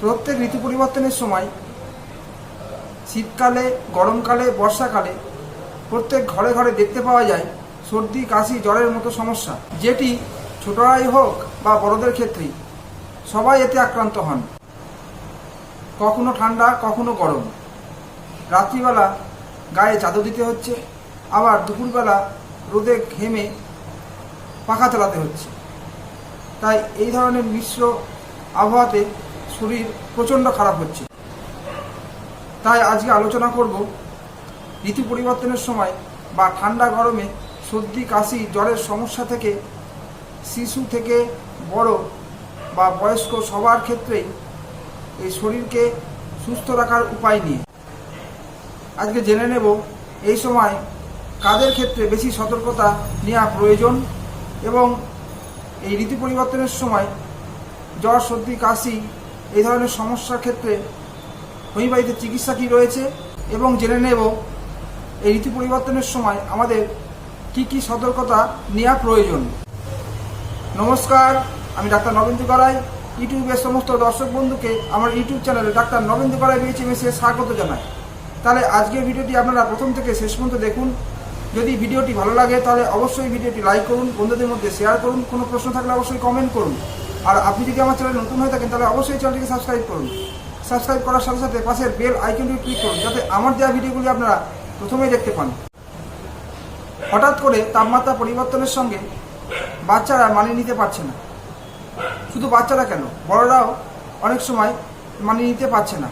প্রত্যেক ঋতু পরিবর্তনের সময়, শীতকালে, গরমকালে, বর্ষাকালে প্রত্যেক ঘরে ঘরে দেখতে পাওয়া যায় সর্দি, কাশি, জ্বরের মতো সমস্যা, যেটি ছোটরাই হোক বা বড়দের ক্ষেত্রেই। সবাই এতে আক্রান্ত হন। কখনো ঠান্ডা, কখনো গরম। রাত্রিবেলা গায়ে চাদর দিতে হচ্ছে, আবার দুপুরবেলা রোদে ঘেমে পাখা চালাতে হচ্ছে। তাই এই ধরনের মিশ্র আবহাওয়াতে শরীর প্রচণ্ড খারাপ হচ্ছে। তাই আজকে আলোচনা করব ঋতু পরিবর্তনের সময় বা ঠান্ডা গরমে সর্দি, কাশি, জ্বরের সমস্যা থেকে, শিশু থেকে বড় বা বয়স্ক সবার ক্ষেত্রেই এই শরীরকে সুস্থ রাখার উপায় নিয়ে। আজকে জেনে নেব এই সময় কাদের ক্ষেত্রে বেশি সতর্কতা নেওয়া প্রয়োজন এবং এই ঋতু পরিবর্তনের সময় জ্বর, সর্দি, কাশি এই ধরনের সমস্যার ক্ষেত্রে হোমিওপ্যাথিতে চিকিৎসা কী রয়েছে এবং জেনে নেব এই ঋতু পরিবর্তনের সময় আমাদের কি কি সতর্কতা নেওয়া প্রয়োজন। নমস্কার, আমি ডাক্তার নবেন্দু গড়াই। ইউটিউবের সমস্ত দর্শক বন্ধুকে আমার ইউটিউব চ্যানেলে ডাক্তার নবেন্দু গড়াই বিএচএমএসে স্বাগত জানাই। তাহলে আজকের ভিডিওটি আপনারা প্রথম থেকে শেষ পর্যন্ত দেখুন। যদি ভিডিওটি ভালো লাগে তাহলে অবশ্যই ভিডিওটি লাইক করুন, বন্ধুদের মধ্যে শেয়ার করুন। কোনো প্রশ্ন থাকলে অবশ্যই কমেন্ট করুন। আর আপনি যদি আমার চ্যানেলে নতুন হয়ে থাকেন, তাহলে অবশ্যই চ্যানেলটিকে সাবস্ক্রাইব করুন। সাবস্ক্রাইব করার সাথে সাথে পাশের বেল আইকনটি ক্লিক করুন, যাতে আমার দেওয়া ভিডিওগুলি আপনারা প্রথমেই দেখতে পান। হঠাৎ করে তাপমাত্রা পরিবর্তনের সঙ্গে বাচ্চারা মানিয়ে নিতে পারছে না। শুধু বাচ্চারা কেন? বড়রাও অনেক সময় মানিয়ে নিতে পারছে না।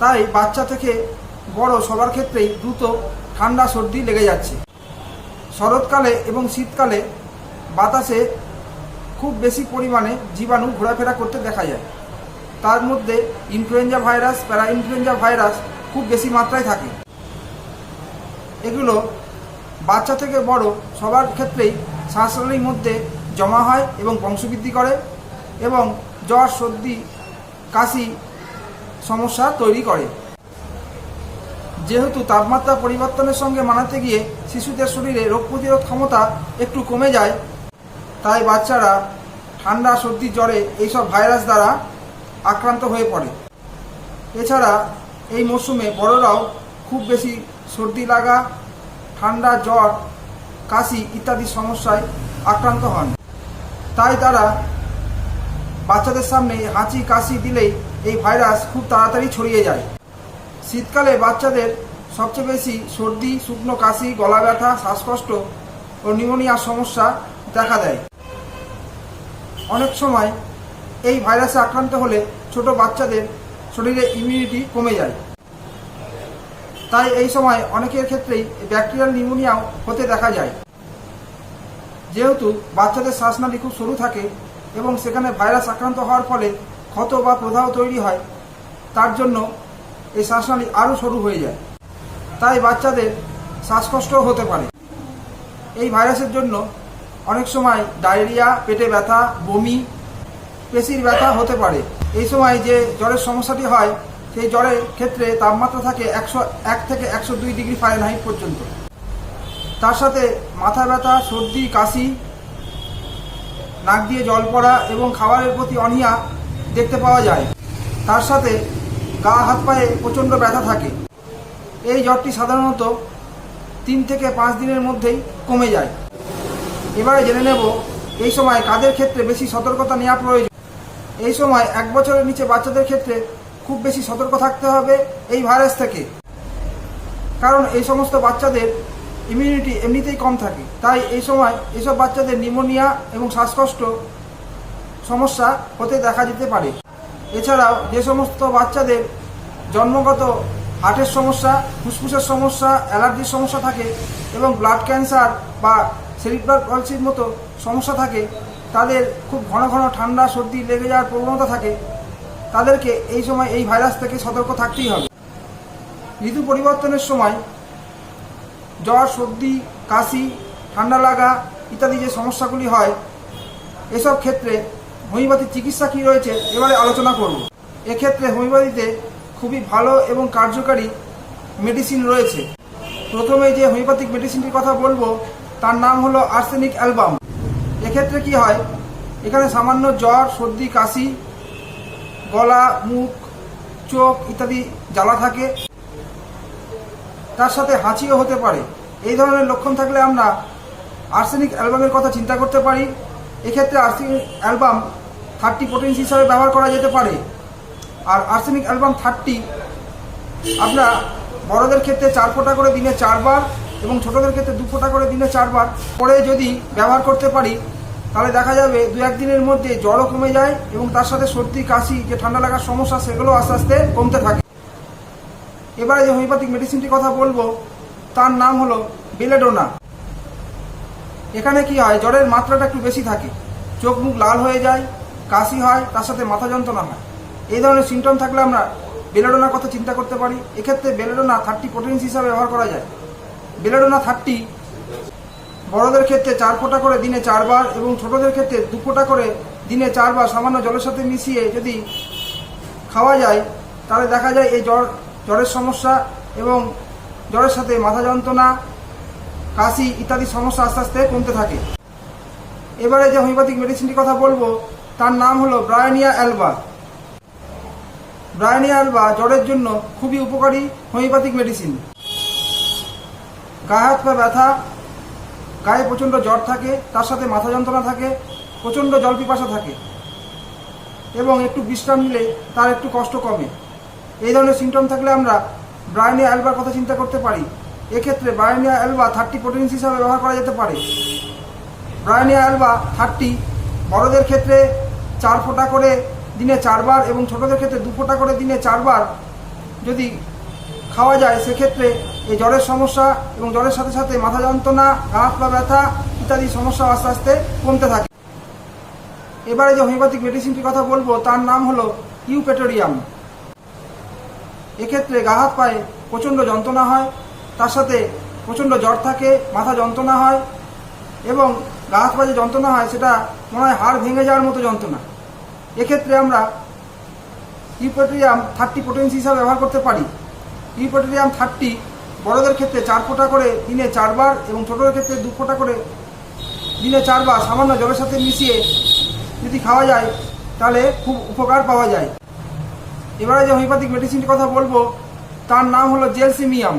তাই বাচ্চা থেকে বড় সবার ক্ষেত্রেই দ্রুত ঠান্ডা সর্দি লেগে যাচ্ছে। শরৎকালে এবং শীতকালে বাতাসে খুব বেশি পরিমাণে জীবাণু ঘোরাফেরা করতে দেখা যায়। তার মধ্যে ইনফ্লুয়েঞ্জা ভাইরাস প্যারা ইনফ্লুয়েঞ্জা ভাইরাস খুব বেশি মাত্রায় থাকে। এগুলো বাচ্চা থেকে বড় সবার ক্ষেত্রেই শ্বাসনালীর মধ্যে জমা হয় এবং বংশবৃদ্ধি করে এবং জ্বর, সর্দি, কাশি সমস্যা তৈরি করে। যেহেতু তাপমাত্রা পরিবর্তনের সঙ্গে মানাতে গিয়ে শিশুদের শরীরে রোগ প্রতিরোধ ক্ষমতা একটু কমে যায়, তাই বাচ্চারা ঠান্ডা, সর্দি, জ্বরে এইসব ভাইরাস দ্বারা আক্রান্ত হয়ে পড়ে। এছাড়া এই মরশুমে বড়রাও খুব বেশি সর্দি লাগা, ঠান্ডা, জ্বর, কাশি ইত্যাদি সমস্যায় আক্রান্ত হন। তাই তারা বাচ্চাদের সামনে হাঁচি, কাশি দিলেই এই ভাইরাস খুব তাড়াতাড়ি ছড়িয়ে যায়। শীতকালে বাচ্চাদের সবচেয়ে বেশি সর্দি, শুকনো কাশি, গলা ব্যথা, শ্বাসকষ্ট ও নিউমোনিয়ার সমস্যা দেখা দেয়। অনেক সময় এই ভাইরাসে আক্রান্ত হলে ছোট বাচ্চাদের শরীরে ইমিউনিটি কমে যায়। তাই এই সময় অনেকের ক্ষেত্রেই ব্যাকটেরিয়াল নিউমোনিয়াও হতে দেখা যায়। যেহেতু বাচ্চাদের শ্বাসনালী খুব সরু থাকে এবং সেখানে ভাইরাস আক্রান্ত হওয়ার ফলে ক্ষত বা প্রদাহ তৈরি হয়, তার জন্য এই শ্বাসনালী আরও সরু হয়ে যায়। তাই বাচ্চাদের শ্বাসকষ্টও হতে পারে। এই ভাইরাসের জন্য অনেক সময় ডায়রিয়া, পেটে ব্যথা, বমি, পেশির ব্যথা হতে পারে। এই সময় যে জ্বরের সমস্যাটি হয়, সেই জ্বরের ক্ষেত্রে তাপমাত্রা থাকে একশো এক থেকে একশো দুই ডিগ্রি ফারেনহাইট পর্যন্ত। তার সাথে মাথা ব্যথা, সর্দি, কাশি, নাক দিয়ে জল পড়া এবং খাবারের প্রতি অনীহা দেখতে পাওয়া যায়। তার সাথে গা, হাত পায়ে প্রচণ্ড ব্যথা থাকে। এই জ্বরটি সাধারণত তিন থেকে পাঁচ দিনের মধ্যেই কমে যায়। এবারে জেনে নেব, এই সময় কাদের ক্ষেত্রে বেশি সতর্কতা নেওয়া প্রয়োজন? এই সময় এক বছরের নিচে বাচ্চাদের ক্ষেত্রে খুব বেশি সতর্ক থাকতে হবে এই ভাইরাস থেকে। কারণ এই সমস্ত বাচ্চাদের ইমিউনিটি এমনিতেই কম থাকে। তাই এই সময় এসব বাচ্চাদের নিমোনিয়া এবং শ্বাসকষ্ট সমস্যা হতে দেখা যেতে পারে। এছাড়াও যে সমস্ত বাচ্চাদের জন্মগত হার্টের সমস্যা, ফুসফুসের সমস্যা, অ্যালার্জির সমস্যা থাকে এবং ব্লাড ক্যান্সার বা সেরিব্রাল পলসির মতো সমস্যা থাকে, তাদের খুব ঘন ঘন ঠান্ডা, সর্দি, লেগে যাওয়ার প্রবণতা থাকে, তাদেরকে এই সময় এই ভাইরাস থেকে সতর্ক থাকতেই হবে। ঋতু পরিবর্তনের সময় জ্বর, সর্দি, কাশি, ঠান্ডা লাগা ইত্যাদি যে সমস্যাগুলি হয়, এসব ক্ষেত্রে হোমিওপ্যাথির চিকিৎসা কী রয়েছে এবারে আলোচনা করব। এক্ষেত্রে হোমিওপ্যাথিতে খুবই ভালো এবং কার্যকারী মেডিসিন রয়েছে। প্রথমে যে হোমিওপ্যাথিক মেডিসিনটির কথা বলব তার নাম হলো আর্সেনিক অ্যালবাম। এক্ষেত্রে কি হয়? এখানে সামান্য জ্বর, সর্দি, কাশি, গলা, মুখ, চোখ ইত্যাদি জ্বালা থাকে। তার সাথে হাঁচিও হতে পারে। এই ধরনের লক্ষণ থাকলে আমরা আর্সেনিক অ্যালবামের কথা চিন্তা করতে পারি। এক্ষেত্রে আর্সেনিক অ্যালবাম থার্টি পোটেন্সি হিসাবে ব্যবহার করা যেতে পারে। আর আর্সেনিক অ্যালবাম থার্টি আমরা বড়দের ক্ষেত্রে চার ফোঁটা করে দিনে চারবার এবং ছোটদের ক্ষেত্রে দু ফোঁটা করে দিনে চারবার। পরে যদি ব্যবহার করতে পারি, তাহলে দেখা যাবে দু একদিনের মধ্যে জ্বরও কমে যায় এবং তার সাথে সর্দি, কাশি, যে ঠান্ডা লাগার সমস্যা, সেগুলো আস্তে আস্তে কমতে থাকে। এবারে যে হোমিওপ্যাথিক মেডিসিনটির কথা বলব, তার নাম হলো বেলেডোনা। এখানে কি হয়, জ্বরের মাত্রাটা একটু বেশি থাকে। চোখ মুখ লাল হয়ে যায়, কাশি হয়, তার সাথে মাথা যন্ত্রণা হয়। এই ধরনের সিমটম থাকলে আমরা বেলেডোনার কথা চিন্তা করতে পারি। এক্ষেত্রে বেলেডোনা থার্টি পোটেন্স হিসাবে ব্যবহার করা যায়। Belladonna thirty. বড়দের ক্ষেত্রে চার ফোঁটা করে দিনে চারবার এবং ছোটদের ক্ষেত্রে দু ফোঁটা করে দিনে চারবার সামান্য জলের সাথে মিশিয়ে যদি খাওয়া যায়, তাহলে দেখা যায় এই জ্বর, জ্বরের সমস্যা এবং জ্বরের সাথে মাথা যন্ত্রণা, কাশি ইত্যাদি সমস্যা আস্তে আস্তে কমতে থাকে। এবারে যে হোমিওপ্যাথিক মেডিসিনটির কথা বলব, তার নাম হলো ব্রায়ানিয়া অ্যালবা। ব্রায়ানিয়া অ্যালবা জ্বরের জন্য খুবই উপকারী হোমিওপ্যাথিক মেডিসিন। গায়ে হাত পা ব্যথা, গায়ে প্রচণ্ড জ্বর থাকে, তার সাথে মাথা যন্ত্রণা থাকে, প্রচণ্ড জল পিপাসা থাকে। এবং একটু বিশ্রাম নিলে তার একটু কষ্ট কমে। এই ধরনের সিমটম থাকলে আমরা ব্রায়নিয়া অ্যালবার কথা চিন্তা করতে পারি। এক্ষেত্রে ব্রায়নিয়া অ্যালবা থার্টি প্রোটিনস হিসাবে ব্যবহার করা যেতে পারে। ব্রায়নিয়া অ্যালবা থার্টি বড়দের ক্ষেত্রে চার ফোঁটা করে দিনে চারবার এবং ছোটদের ক্ষেত্রে দু ফোঁটা করে দিনে চারবার যদি খাওয়া যায়, সেক্ষেত্রে এই জ্বরের সমস্যা এবং জ্বরের সাথে সাথে মাথা যন্ত্রণা, গা হাত পা ব্যথা ইত্যাদি সমস্যা আস্তে আস্তে কমতে থাকে। এবারে যে হোমিওপ্যাথিক মেডিসিনটির কথা বলব, তার নাম হলো ইউপেটোরিয়াম এক্ষেত্রে গা হাত পায়ে প্রচণ্ড যন্ত্রণা হয়, তার সাথে প্রচণ্ড জ্বর থাকে, মাথা যন্ত্রণা হয় এবং গা হাত পায়ে যে যন্ত্রণা হয়, সেটা মনে হয় হাড় ভেঙে যাওয়ার মতো যন্ত্রণা। এক্ষেত্রে আমরা ইউপেটোরিয়াম থার্টি পোটেন্সি হিসাবে ব্যবহার করতে পারি। ইউপেটোরিয়াম থার্টি বড়দের ক্ষেত্রে চার ফোঁটা করে দিনে চারবার এবং ছোটদের ক্ষেত্রে দু ফোঁটা করে দিনে চারবার সামান্য জলের সাথে মিশিয়ে যদি খাওয়া যায়, তাহলে খুব উপকার পাওয়া যায়। এবারে যে হোমিওপ্যাথিক মেডিসিনটির কথা বলব, তার নাম হলো জেলসিমিয়াম।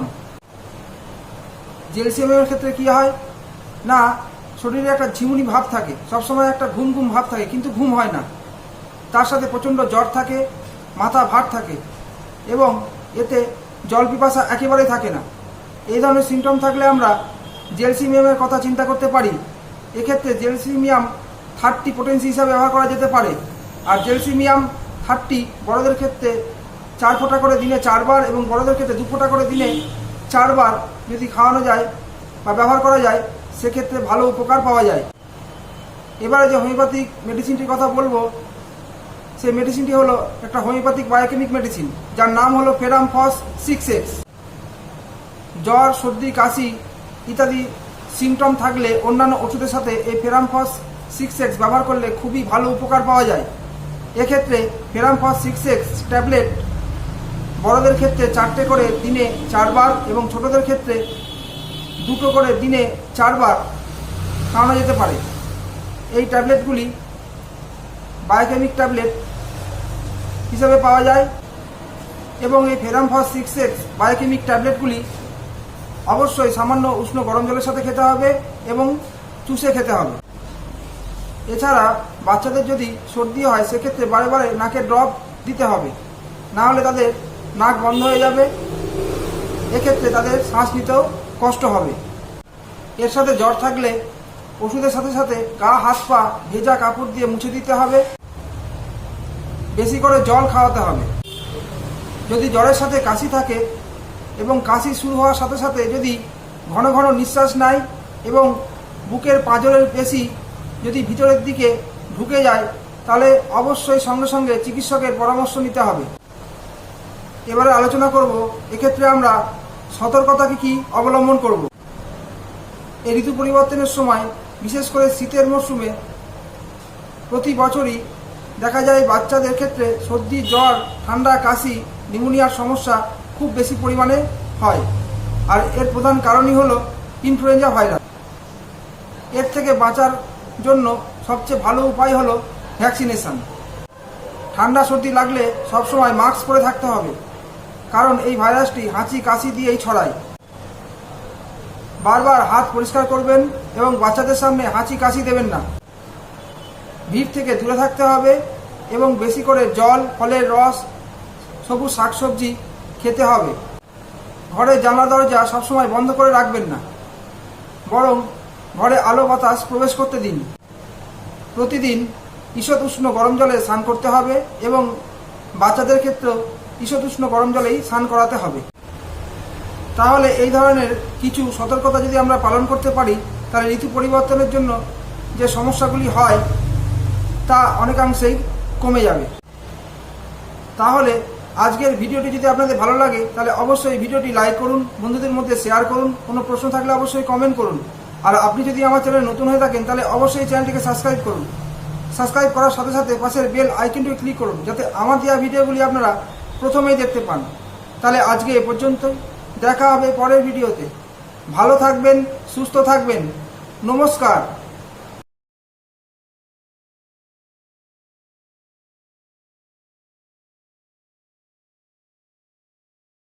জেলসিমিয়ামের ক্ষেত্রে কি হয়? না, শরীরে একটা ঝিমুনি ভাব থাকে, সবসময় একটা ঘুম ঘুম ভাব থাকে, কিন্তু ঘুম হয় না। তার সাথে প্রচণ্ড জ্বর থাকে, মাথা ভার থাকে এবং এতে জল পিপাসা একেবারেই থাকে না। এই ধরনের সিমটম থাকলে আমরা জেলসিমিয়ামের কথা চিন্তা করতে পারি। এক্ষেত্রে জেলসিমিয়াম থার্টি পোটেন্সি হিসাবে ব্যবহার করা যেতে পারে। আর জেলসিমিয়াম থার্টি বড়দের ক্ষেত্রে চার ফোঁটা করে দিনে চারবার এবং বড়দের ক্ষেত্রে দু ফোঁটা করে দিনে চারবার যদি খাওয়ানো যায় বা ব্যবহার করা যায়, সেক্ষেত্রে ভালো উপকার পাওয়া যায়। এবারে যে হোমিওপ্যাথিক মেডিসিনটির কথা বলব, সেই মেডিসিনটি হলো একটা হোমিওপ্যাথিক বায়োকেমিক মেডিসিন যার নাম হলো ফেরাম ফস সিক্স এক্স। জ্বর, সর্দি, কাশি ইত্যাদি সিমটম থাকলে অন্যান্য ওষুধের সাথে এই ফেরামফস সিক্স এক্স ব্যবহার করলে খুবই ভালো উপকার পাওয়া যায়। এক্ষেত্রে ফেরামফস সিক্স এক্স ট্যাবলেট বড়দের ক্ষেত্রে চারটে করে দিনে চারবার এবং ছোটদের ক্ষেত্রে দুটো করে দিনে চারবার খাওয়ানো যেতে পারে। এই ট্যাবলেটগুলি বায়োকেমিক ট্যাবলেট হিসাবে পাওয়া যায় এবং এই ferrum phos six X biochemic ট্যাবলেটগুলি অবশ্যই সামান্য উষ্ণ গরম জলের সাথে খেতে হবে এবং চুষে খেতে হবে। এছাড়া বাচ্চাদের যদি সর্দি হয়, সেক্ষেত্রে বারে বারে নাকে ড্রপ দিতে হবে। না হলে তাদের নাক বন্ধ হয়ে যাবে। এক্ষেত্রে তাদের শ্বাস নিতেও কষ্ট হবে। এর সাথে জ্বর থাকলে ওষুধের সাথে সাথে গা, হাত, পা ভেজা কাপড় দিয়ে মুছে দিতে হবে। বেশি করে জল খাওয়াতে হবে। যদি জ্বরের সাথে কাশি থাকে এবং কাশি শুরু হওয়ার সাথে সাথে যদি ঘন ঘন নিঃশ্বাস নেয় এবং বুকের পাঁজরের পেশি যদি ভিতরের দিকে ঢুকে যায়, তাহলে অবশ্যই সঙ্গে সঙ্গে চিকিৎসকের পরামর্শ নিতে হবে। এবারে আলোচনা করব, এক্ষেত্রে আমরা সতর্কতা কি কি অবলম্বন করব। এই ঋতু পরিবর্তনের সময়, বিশেষ করে শীতের মরশুমে প্রতি বছরই দেখা যায় বাচ্চাদের ক্ষেত্রে সর্দি, জ্বর, ঠান্ডা, কাশি নিউমোনিয়ার সমস্যা খুব বেশি পরিমাণে হয়। আর এর প্রধান কারণই হলো ইনফ্লুয়েঞ্জা ভাইরাস এর থেকে বাঁচার জন্য সবচেয়ে ভালো উপায় হলো ভ্যাকসিনেশন ঠান্ডা সর্দি লাগলে সবসময় মাস্ক পরে থাকতে হবে, কারণ এই ভাইরাসটি হাঁচি কাশি দিয়েই ছড়ায়। বারবার হাত পরিষ্কার করবেন এবং বাচ্চাদের সামনে হাঁচি কাশি দেবেন না। ভিড় থেকে দূরে থাকতে হবে এবং বেশি করে জল, ফলের রস, সবুজ শাকসবজি খেতে হবে। ঘরের জানলা দরজা সবসময় বন্ধ করে রাখবেন না। বরং ঘরে আলো বাতাস প্রবেশ করতে দিন। প্রতিদিন ঈষৎ উষ্ণ গরম জলে স্নান করতে হবে এবং বাচ্চাদের ক্ষেত্রেও ঈষৎ উষ্ণ গরম জলেই স্নান করাতে হবে। তাহলে এই ধরনের কিছু সতর্কতা যদি আমরা পালন করতে পারি, তাহলে ঋতু পরিবর্তনের জন্য যে সমস্যাগুলি হয়, তা অনেকাংশেই কমে যাবে। তাহলে আজকের ভিডিওটি যদি আপনাদের ভালো লাগে, তাহলে অবশ্যই ভিডিওটি লাইক করুন, বন্ধুদের মধ্যে শেয়ার করুন, কোনো প্রশ্ন থাকলে অবশ্যই কমেন্ট করুন। আর আপনি যদি আমার চ্যানেলে নতুন হয়ে থাকেন, তাহলে অবশ্যই চ্যানেলটিকে সাবস্ক্রাইব করুন। সাবস্ক্রাইব করার সাথে সাথে পাশের বেল আইকনটি ক্লিক করুন, যাতে আমার দেওয়া ভিডিওগুলি আপনারা প্রথমেই দেখতে পান। তাহলে আজকে এ পর্যন্ত দেখা হবে পরের ভিডিওতে। ভালো থাকবেন, সুস্থ থাকবেন। নমস্কার।